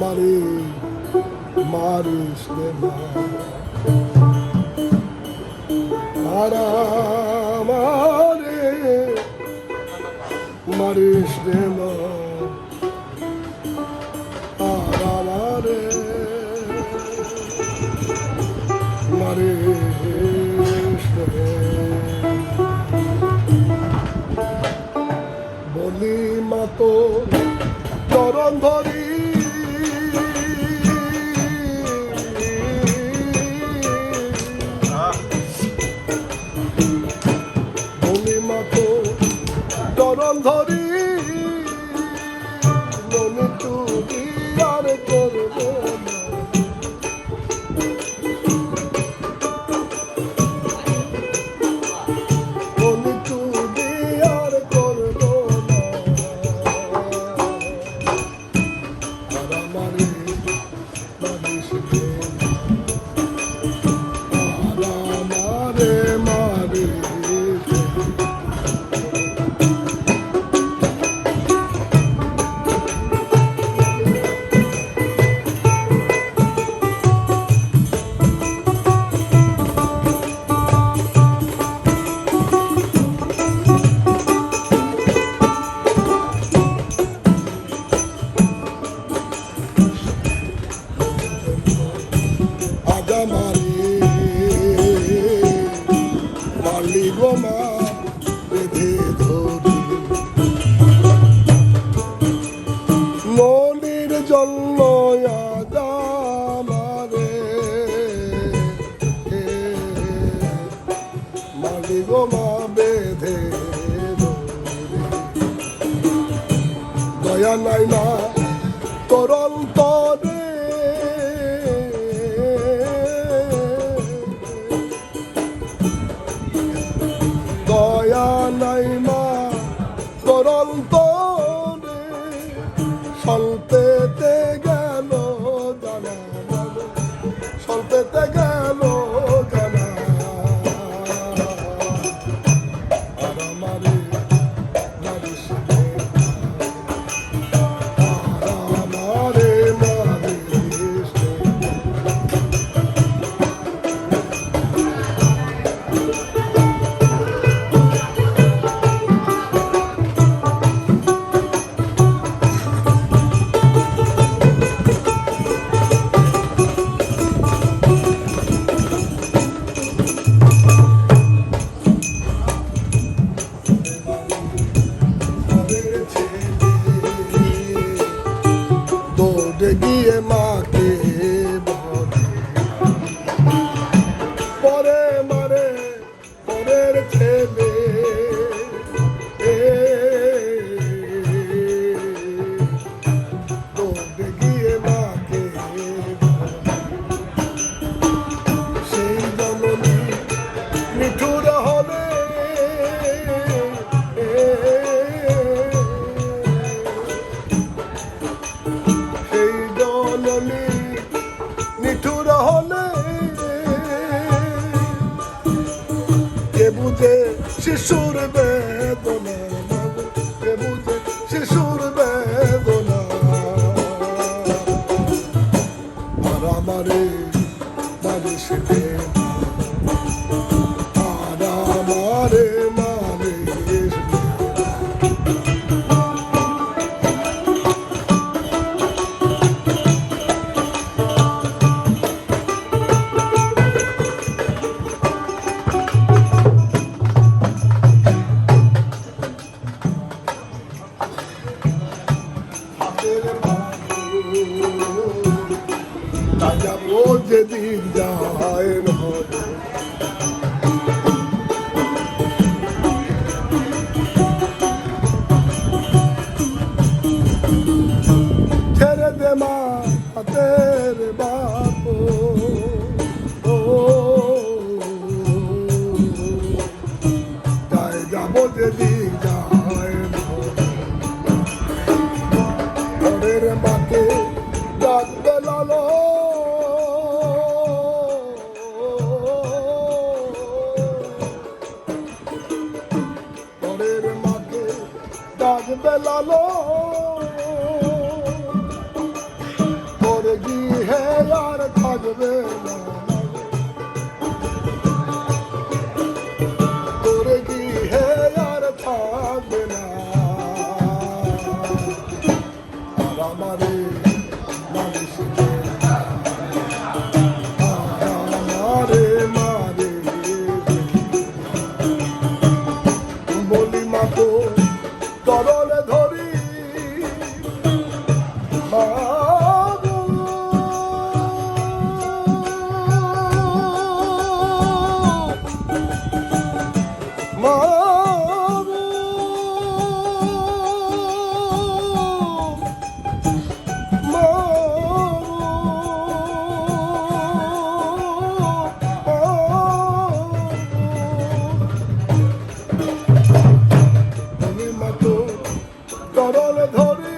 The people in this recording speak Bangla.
আমারে মারিস রে মা। আর আমারে মারিস রে মা। গো মা বেঁধে ধরি। মনির মা বেঁধে দয়া নাই না করল শিশু যেদিন যায় ছেড়ে দে মা হাতের বাপ তাজ বেলালো পরে গিয়ে আর থাকবে না। Oh.